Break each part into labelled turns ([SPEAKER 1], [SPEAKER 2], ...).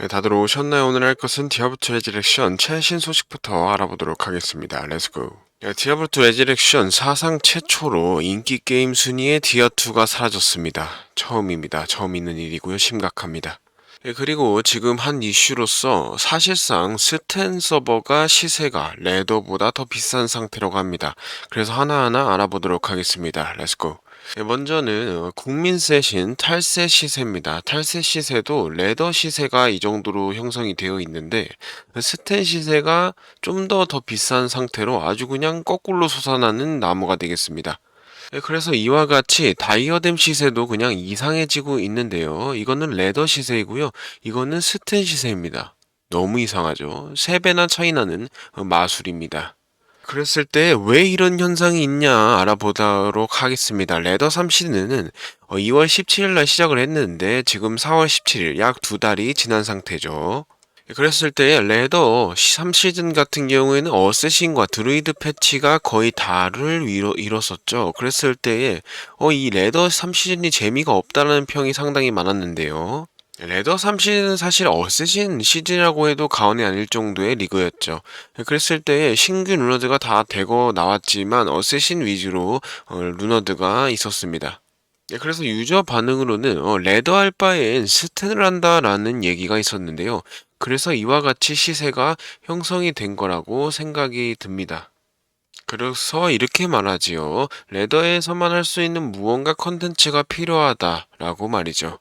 [SPEAKER 1] 네, 다들 오셨나요? 오늘 할 것은 디아블로 레지렉션 최신 소식부터 알아보도록 하겠습니다. 렛츠고. 네, 디아블로 레지렉션 사상 최초로 인기 게임 순위에 디아2가 사라졌습니다. 처음입니다. 처음 있는 일이고요. 심각합니다. 네, 그리고 지금 한 이슈로서 사실상 스텐 서버가 시세가 레더보다 더 비싼 상태라고 합니다. 그래서 하나하나 알아보도록 하겠습니다. 렛츠고. 네, 먼저는 어, 국민세신 탈세 시세입니다. 탈세 시세도 레더 시세가 이 정도로 형성이 되어 있는데 스텐 시세가 좀 더더 비싼 상태로 아주 그냥 거꾸로 솟아나는 나무가 되겠습니다. 네, 그래서 이와 같이 다이어뎀 시세도 그냥 이상해지고 있는데요. 이거는 레더 시세이고요. 이거는 스텐 시세입니다. 너무 이상하죠. 3배나 차이 나는 어, 마술입니다. 그랬을 때 왜 이런 현상이 있냐 알아보도록 하겠습니다. 레더 3시즌은 2월 17일 날 시작을 했는데 지금 4월 17일 약 두 달이 지난 상태죠. 그랬을 때 레더 3시즌 같은 경우에는 어쌔신과 드루이드 패치가 거의 다를 이뤄, 이뤘었죠. 그랬을 때에 어, 이 레더 3시즌이 재미가 없다는 평이 상당히 많았는데요. 레더 3시즌은 사실 어쌔신 시즌이라고 해도 과언이 아닐 정도의 리그였죠. 그랬을 때 신규 루너드가 다 되고 나왔지만 어쌔신 위주로 어, 루너드가 있었습니다. 네, 그래서 유저 반응으로는 어, 레더 할 바엔 스탠을 한다라는 얘기가 있었는데요. 그래서 이와 같이 시세가 형성이 된 거라고 생각이 듭니다. 그래서 이렇게 말하지요. 레더에서만 할 수 있는 무언가 컨텐츠가 필요하다라고 말이죠.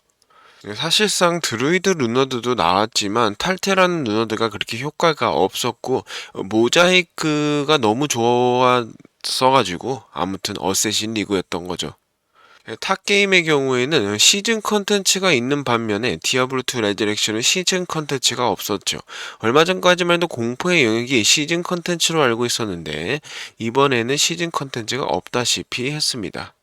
[SPEAKER 1] 네, 사실상 드루이드 루너드도 나왔지만 탈테라는 루너드가 그렇게 효과가 없었고 어, 모자이크가 너무 좋았어가지고 아무튼 어쌔신 리그였던 거죠. 네, 탑 게임의 경우에는 시즌 컨텐츠가 있는 반면에 디아블로2 레저렉션은 시즌 컨텐츠가 없었죠. 얼마 전까지만 해도 공포의 영역이 시즌 컨텐츠로 알고 있었는데 이번에는 시즌 컨텐츠가 없다시피 했습니다.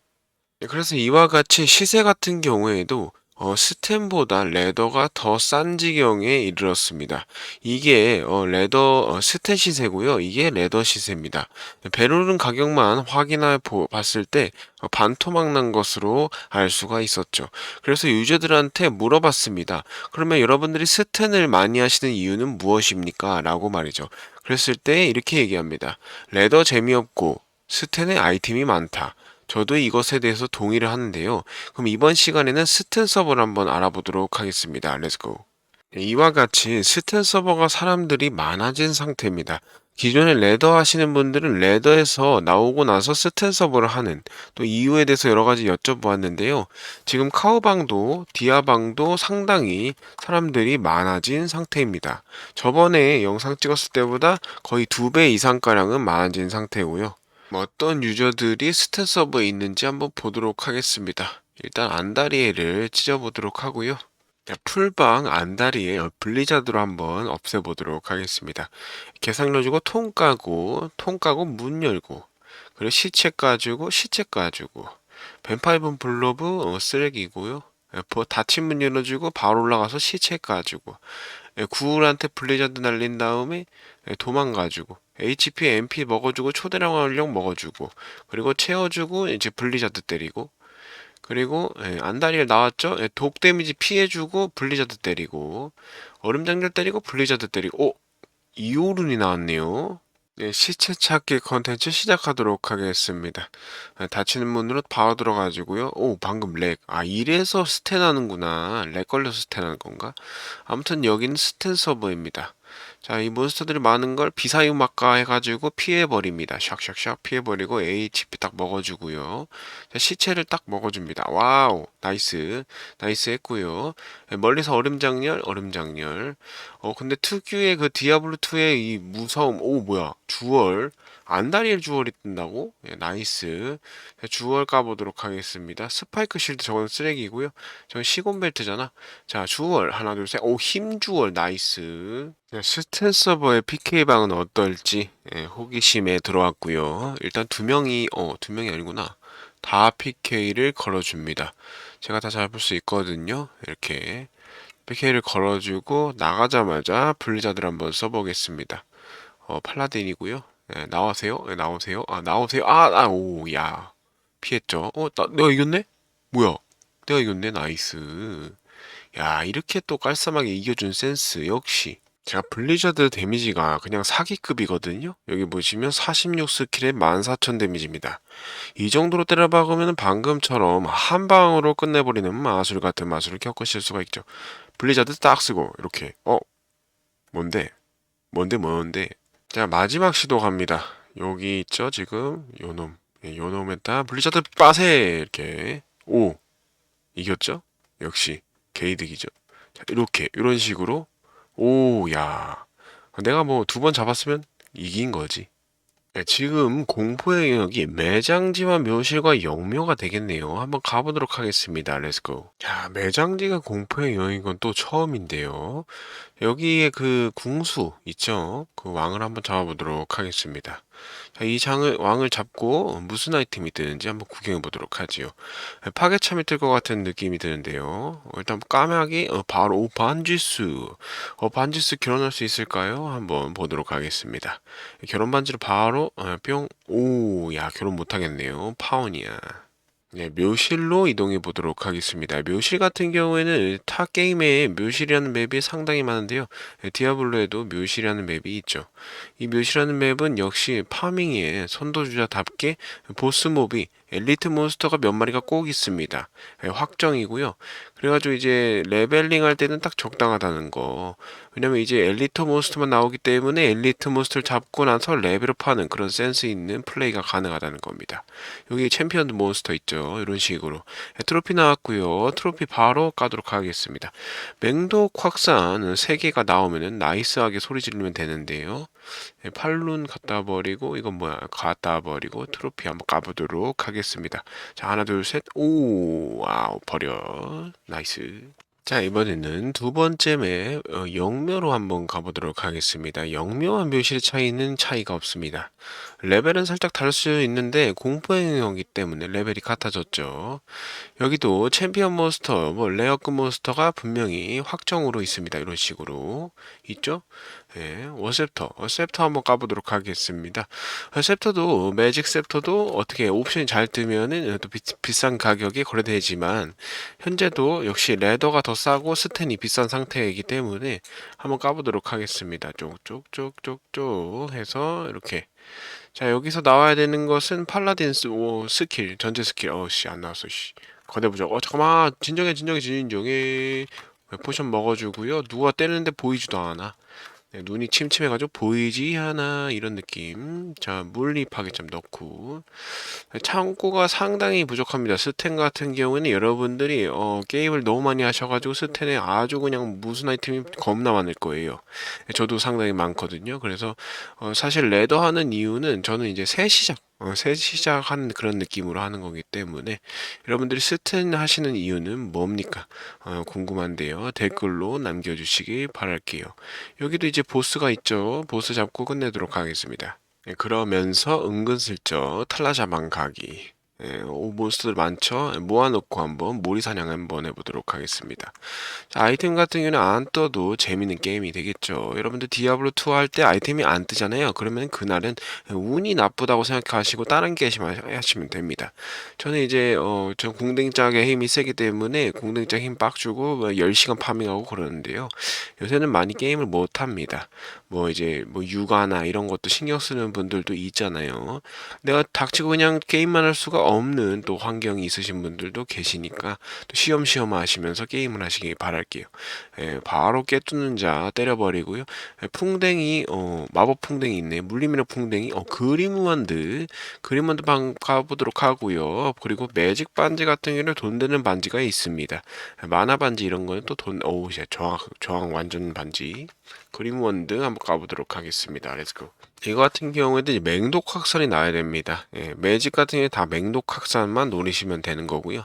[SPEAKER 1] 네, 그래서 이와 같이 시세 같은 경우에도 어, 스템보다 레더가 더 싼 지경에 이르렀습니다. 이게 어, 레더 어, 스텐 시세고요. 이게 레더 시세입니다. 배로른 가격만 확인해 보, 봤을 때 어, 반토막 난 것으로 알 수가 있었죠. 그래서 유저들한테 물어봤습니다. 그러면 여러분들이 스텐을 많이 하시는 이유는 무엇입니까? 라고 말이죠. 그랬을 때 이렇게 얘기합니다. 레더 재미없고 스텐의 아이템이 많다. 저도 이것에 대해서 동의를 하는데요. 그럼 이번 시간에는 스텐 서버를 한번 알아보도록 하겠습니다. 렛츠고. 네, 이와 같이 스텐 서버가 사람들이 많아진 상태입니다. 기존에 레더 하시는 분들은 레더에서 나오고 나서 스텐 서버를 하는 또 이유에 대해서 여러 가지 여쭤보았는데요. 지금 카우방도 디아방도 상당히 사람들이 많아진 상태입니다. 저번에 영상 찍었을 때보다 거의 두 배 이상가량은 많아진 상태고요. 뭐 어떤 유저들이 스탠 서버에 있는지 한번 보도록 하겠습니다. 일단 안다리에를 찢어보도록 하고요. 자, 풀방 안다리에 블리자드로 한번 없애보도록 하겠습니다. 계산 넣어주고 통 까고 통 까고 문 열고 그리고 시체 까주고 시체 까주고 뱀파이븐 블로브 어, 쓰레기고요. 뭐 닫힌 문 열어주고 바로 올라가서 시체 까주고 예, 구울한테 블리자드 날린 다음에 예, 도망가주고 HP, MP 먹어주고 초대량 활력 먹어주고 그리고 채워주고 이제 블리자드 때리고 그리고 예, 안다리엘 나왔죠? 예, 독 데미지 피해주고 블리자드 때리고 얼음 장렬 때리고 블리자드 때리고 오! 이오룬이 나왔네요. 네, 시체 찾기 컨텐츠 시작하도록 하겠습니다. 아, 닫히는 문으로 바로 들어가지고요. 오, 방금 렉. 아, 이래서 스탠 하는구나. 렉 걸려서 스탠 하는 건가? 아무튼 여기는 스탠 서버입니다. 자, 이 몬스터들이 많은 걸 비사유막가 해가지고 피해버립니다. 샥샥샥 피해버리고 HP 딱 먹어주고요. 자, 시체를 딱 먹어줍니다. 와우, 나이스. 나이스 했고요. 네, 멀리서 얼음장렬, 얼음장렬. 어, 근데 특유의 그 디아블로2의 이 무서움, 오, 뭐야. 주얼. 안다리엘 주얼이 뜬다고? 예, 나이스. 자, 주얼 까보도록 하겠습니다. 스파이크 실드 저건 쓰레기고요. 저건 시곤 벨트잖아. 자, 주얼. 하나, 둘, 셋. 오, 힘 주얼. 나이스. 자, 스탠 서버의 PK방은 어떨지 예, 호기심에 들어왔고요. 일단 두 명이, 어, 두 명이 아니구나. 다 PK를 걸어줍니다. 제가 다 잡을 수 있거든요. 이렇게. PK를 걸어주고 나가자마자 블리자드를 한번 써보겠습니다. 어, 팔라딘이고요. 예, 나오세요. 예, 나오세요. 아, 나오세요. 아, 아, 오, 야. 피했죠. 어, 나, 내가 이겼네? 뭐야? 내가 이겼네. 나이스. 야, 이렇게 또 깔쌈하게 이겨준 센스 역시. 제가 블리자드 데미지가 그냥 사기급이거든요. 여기 보시면 46 스킬에 14,000 데미지입니다. 이 정도로 때려박으면 방금처럼 한 방으로 끝내버리는 마술 같은 마술을 겪으실 수가 있죠. 블리자드 딱 쓰고 이렇게 어 뭔데 뭔데 뭔데 자 마지막 시도 갑니다. 여기 있죠 지금 요놈 예, 요놈에다 블리자드 빠세 이렇게 오 이겼죠? 역시 게이득이죠. 자, 이렇게 이런 식으로 오, 야. 내가 뭐 두 번 잡았으면 이긴 거지. 네, 지금 공포의 영역이 매장지와 묘실과 영묘가 되겠네요. 한번 가보도록 하겠습니다. 렛츠고. 자, 매장지가 공포의 영역인 건 또 처음인데요. 여기에 그 궁수 있죠? 그 왕을 한번 잡아보도록 하겠습니다. 자, 이 장을, 왕을 잡고 무슨 아이템이 뜨는지 한번 구경해 보도록 하지요. 파괴참이 뜰 것 같은 느낌이 드는데요. 어, 일단 까마귀, 어, 바로 오, 반지수. 어, 반지수 결혼할 수 있을까요? 한번 보도록 하겠습니다. 결혼 반지를 바로, 어, 뿅, 오, 야, 결혼 못하겠네요. 파원이야. 네, 묘실로 이동해 보도록 하겠습니다. 묘실 같은 경우에는 타 게임에 묘실이라는 맵이 상당히 많은데요. 네, 디아블로에도 묘실이라는 맵이 있죠. 이 묘실이라는 맵은 역시 파밍의 선도주자답게 보스 몹이 엘리트 몬스터가 몇 마리가 꼭 있습니다. 네, 확정이고요. 그래가지고 이제 레벨링 할 때는 딱 적당하다는 거. 왜냐면 이제 엘리트 몬스터만 나오기 때문에 엘리트 몬스터를 잡고 나서 레벨업 하는 그런 센스 있는 플레이가 가능하다는 겁니다. 여기 챔피언 몬스터 있죠. 이런 식으로. 네, 트로피 나왔고요. 트로피 바로 까도록 하겠습니다. 맹독 확산 3개가 나오면은 나이스하게 소리 지르면 되는데요. 네, 팔룬 갖다 버리고 이건 뭐야? 갖다 버리고 트로피 한번 까보도록 하겠습니다. 자 하나 둘 셋 오! 와우 버려. 나이스. 자 이번에는 두 번째 맵 어, 영묘로 한번 가보도록 하겠습니다. 영묘와 묘실의 차이는 차이가 없습니다. 레벨은 살짝 다를 수 있는데 공포의 영역이기 때문에 레벨이 같아졌죠. 여기도 챔피언 몬스터 뭐 레어급 몬스터가 분명히 확정으로 있습니다. 이런 식으로. 있죠 예, 워셉터, 셉터 한번 까보도록 하겠습니다. 셉터도 매직 셉터도 어떻게 옵션이 잘 뜨면은 또 비, 비싼 가격에 거래되지만 현재도 역시 레더가 더 싸고 스텐이 비싼 상태이기 때문에 한번 까보도록 하겠습니다. 쪽쪽쪽쪽쪽 해서 이렇게. 자 여기서 나와야 되는 것은 팔라딘스 오 스킬 전제 스킬. 어씨 안 나왔어 씨. 거대 부적. 어 잠깐만. 진정해 진정해 진정해. 포션 먹어주고요? 누가 때리는데 보이지도 않아 네, 눈이 침침해가지고 보이지 않아 이런 느낌. 자 물리파괴 좀 넣고. 창고가 상당히 부족합니다. 스텐 같은 경우는 여러분들이 어, 게임을 너무 많이 하셔가지고 스텐에 아주 그냥 무슨 아이템이 겁나 많을 거예요. 저도 상당히 많거든요. 그래서 어, 사실 레더 하는 이유는 저는 이제 새 시작 어, 새 시작하는 그런 느낌으로 하는 거기 때문에 여러분들이 스탠 하시는 이유는 뭡니까? 어, 궁금한데요. 댓글로 남겨주시기 바랄게요. 여기도 이제 보스가 있죠. 보스 잡고 끝내도록 하겠습니다. 네, 그러면서 은근슬쩍 탈라자만 가기. 예, 오 몬스터들 많죠? 예, 모아놓고 한번 모리사냥 한번 해보도록 하겠습니다. 자, 아이템 같은 경우는 안 떠도 재밌는 게임이 되겠죠. 여러분들 디아블로2 할 때 아이템이 안 뜨잖아요. 그러면 그날은 운이 나쁘다고 생각하시고 다른 게임 하시면 됩니다. 저는 이제 어, 저 궁뎅짝에 힘이 세기 때문에 궁뎅짝 힘 빡 주고 10시간 뭐 파밍하고 그러는데요. 요새는 많이 게임을 못 합니다. 뭐 이제 뭐 육아나 이런 것도 신경 쓰는 분들도 있잖아요. 내가 닥치고 그냥 게임만 할 수가 없는 또 환경이 있으신 분들도 계시니까 또 시험시험 하시면서 게임을 하시기 바랄게요. 예, 바로 깨뚫는 자 때려버리고요. 예, 풍뎅이 어, 마법 풍뎅이 있네. 물리미러 풍뎅이 어, 그림원드 그림원드 방 가보도록 하고요. 그리고 매직 반지 같은 경우는 돈 되는 반지가 있습니다. 만화 반지 이런 거는 또 돈 어우 저항 저항 완전 반지 그림원드 한번 가보도록 하겠습니다. 렛츠고. 이거 같은 경우에도 맹독 확산이 나야 됩니다. 예, 매직 같은 경우에 다 맹독 확산만 노리시면 되는 거고요.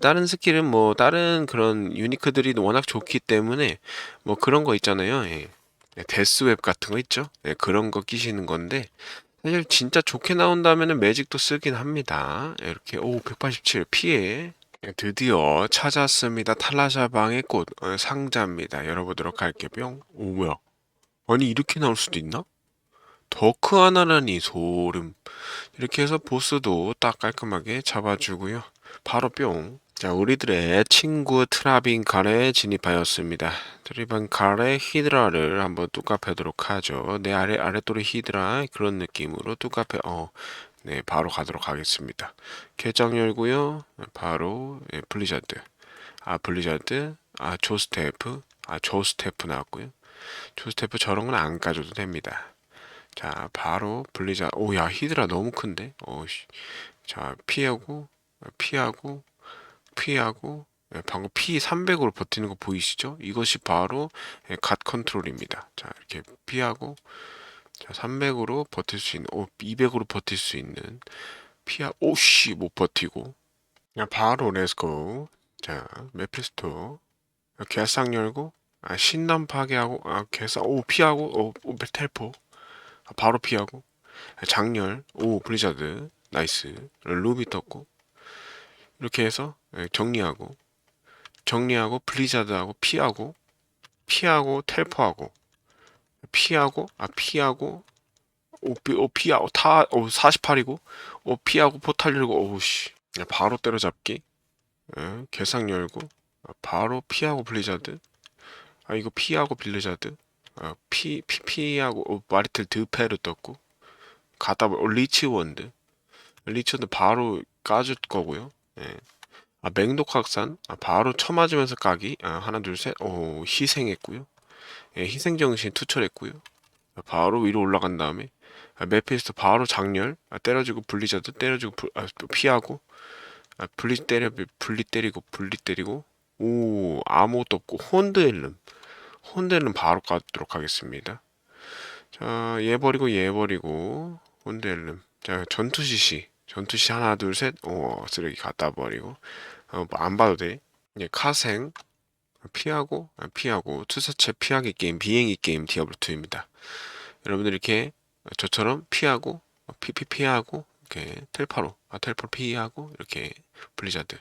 [SPEAKER 1] 다른 스킬은 뭐 다른 그런 유니크들이 워낙 좋기 때문에 뭐 그런 거 있잖아요. 예. 데스웹 같은 거 있죠. 예, 그런 거 끼시는 건데 사실 진짜 좋게 나온다면 매직도 쓰긴 합니다. 이렇게 오 187 피해 예, 드디어 찾았습니다. 탈라샤방의 꽃 어, 상자입니다. 열어보도록 할게요. 뿅. 오 뭐야? 아니 이렇게 나올 수도 있나? 더크 하나라니 소름 이렇게 해서 보스도 딱 깔끔하게 잡아주고요 바로 뿅 자, 우리들의 친구 트라빈 칼에 진입하였습니다. 트라빈 칼의 히드라를 한번 뚜까패도록 하죠. 내 아래 아래돌의 히드라 그런 느낌으로 뚜까패 어, 네, 바로 가도록 하겠습니다. 계정 열고요. 바로 예, 블리자드. 아, 블리자드. 아, 조스테프. 아, 조스테프 나왔고요. 조스테프 저런 건 안 까줘도 됩니다. 자, 바로 블리자. 오, 야, 히드라 너무 큰데. 어씨. 자, 피하고 피하고 피하고 예, 방금 P 300으로 버티는 거 보이시죠? 이것이 바로 예, 갓 컨트롤입니다. 자 이렇게 피하고 자 300으로 버틸 수 있는 오 200으로 버틸 수 있는 피하 오씨 못 버티고 그냥 바로 렛츠고 자 메피스토 개상 열고 아, 신남 파괴하고 아 개상 오 피하고 오, 오 텔포 아, 바로 피하고 아, 장렬 오 블리자드 나이스 루비 떴고 이렇게 해서 예, 정리하고 정리하고 블리자드하고 피하고 피하고 텔포하고 피하고 아 피하고 오, 피, 오 피하고 다오 48이고 오 피하고 포탈 열고 오씨. 바로 때려잡기. 예, 개상 열고 아, 바로 피하고 블리자드. 아 이거 피하고 블리자드. 아, 피, 피 피하고 오, 마리텔 드페르 떴고 가다 보 리치 원드 리치 원드 바로 까줄 거고요 예. 아, 맹독 확산. 아, 바로 쳐맞으면서 까기. 아, 하나, 둘, 셋. 오, 희생했고요. 예, 희생 정신 투철했고요. 아, 바로 위로 올라간 다음에 아, 메피스토 바로 장렬. 아, 때려주고 분리자도 때려주고 불- 아, 또 피하고. 아, 분리 때려 분리 때리고 분리 때리고. 오, 아무것도 없고 혼드엘름. 혼드엘름 바로 까도록 하겠습니다. 자, 얘 버리고 얘 버리고 혼드엘름. 자, 전투 시시. 전투 시 하나 둘 셋. 오, 쓰레기 갖다 버리고. 어, 뭐안 봐도 돼. 이제 카생 피하고 아, 피하고 투사체 피하기 게임 비행기 게임 디아블로 2입니다. 여러분들 이렇게 저처럼 피하고 피피 피하고 이렇게 텔파로 아 텔파로 피하고 이렇게 블리자드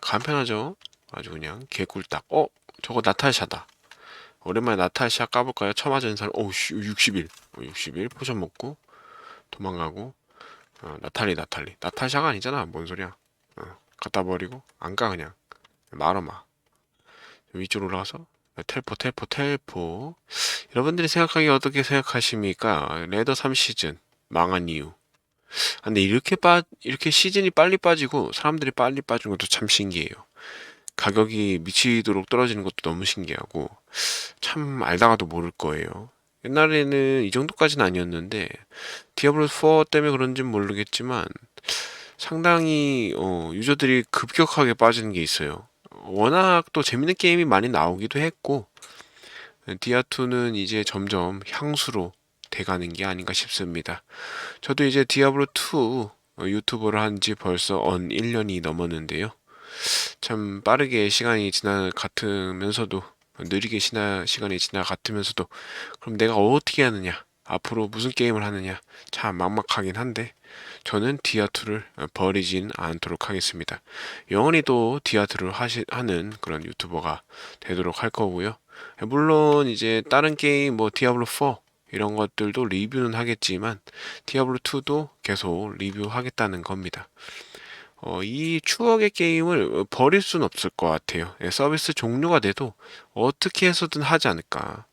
[SPEAKER 1] 간편하죠. 아주 그냥 개꿀딱. 어 저거 나탈샤다. 오랜만에 나탈샤 까볼까요? 처음 맞은 사람 오우 61 61 포션 먹고 도망가고 어, 나탈리 나탈리. 나탈샤가 아니잖아 뭔 소리야. 어. 갖다 버리고 안가 그냥. 말아마. 위쪽으로 올라가서 텔포 텔포 텔포. 여러분들이 생각하기 어떻게 생각하십니까? 레더 3시즌 망한 이유. 아, 근데 이렇게 빠 이렇게 시즌이 빨리 빠지고 사람들이 빨리 빠진 것도 참 신기해요 가격이 미치도록 떨어지는 것도 너무 신기하고 참 알다가도 모를 거예요 옛날에는 이 정도까지는 아니었는데 디아블로 4 때문에 그런지는 모르겠지만 상당히 어, 유저들이 급격하게 빠지는 게 있어요. 워낙 또 재밌는 게임이 많이 나오기도 했고 디아2는 이제 점점 향수로 돼가는 게 아닌가 싶습니다. 저도 이제 디아블로2 유튜버를 한 지 벌써 언 1년이 넘었는데요. 참 빠르게 시간이 지나 같으면서도 느리게 지나 시간이 지나 같으면서도 그럼 내가 어떻게 하느냐 앞으로 무슨 게임을 하느냐 참 막막하긴 한데 저는 디아2를 버리진 않도록 하겠습니다. 영원히 또 디아2를 하시, 하는 그런 유튜버가 되도록 할 거고요. 물론 이제 다른 게임 뭐 디아블로 4 이런 것들도 리뷰는 하겠지만 디아블로 2도 계속 리뷰하겠다는 겁니다. 어, 이 추억의 게임을 버릴 수는 없을 것 같아요. 예, 서비스 종료가 돼도 어떻게 해서든 하지 않을까.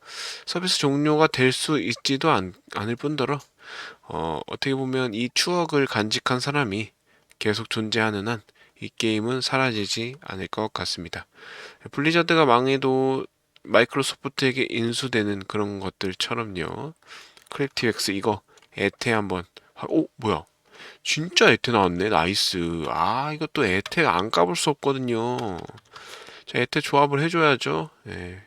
[SPEAKER 1] 서비스 종료가 될 수 있지도 않, 않을 뿐더러 어, 어떻게 보면 이 추억을 간직한 사람이 계속 존재하는 한 이 게임은 사라지지 않을 것 같습니다. 블리자드가 망해도 마이크로소프트에게 인수되는 그런 것들처럼요. 크래프티엑스 이거 에테 한번 오 뭐야 진짜 에테 나왔네 나이스 아 이것도 에테 안 까볼 수 없거든요 자 에테 조합을 해줘야죠 예.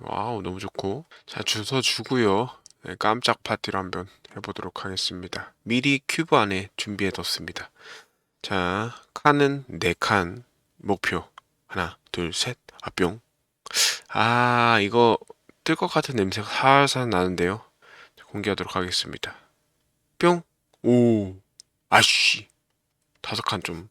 [SPEAKER 1] 와우 너무 좋고 자 주소 주고요 네, 깜짝 파티로 한번 해보도록 하겠습니다. 미리 큐브 안에 준비해뒀습니다. 자, 칸은 4칸 목표. 하나, 둘, 셋, 아, 뿅. 아, 이거 뜰 것 같은 냄새가 살살 나는데요. 공개하도록 하겠습니다. 뿅. 오, 아씨. 다섯 칸 좀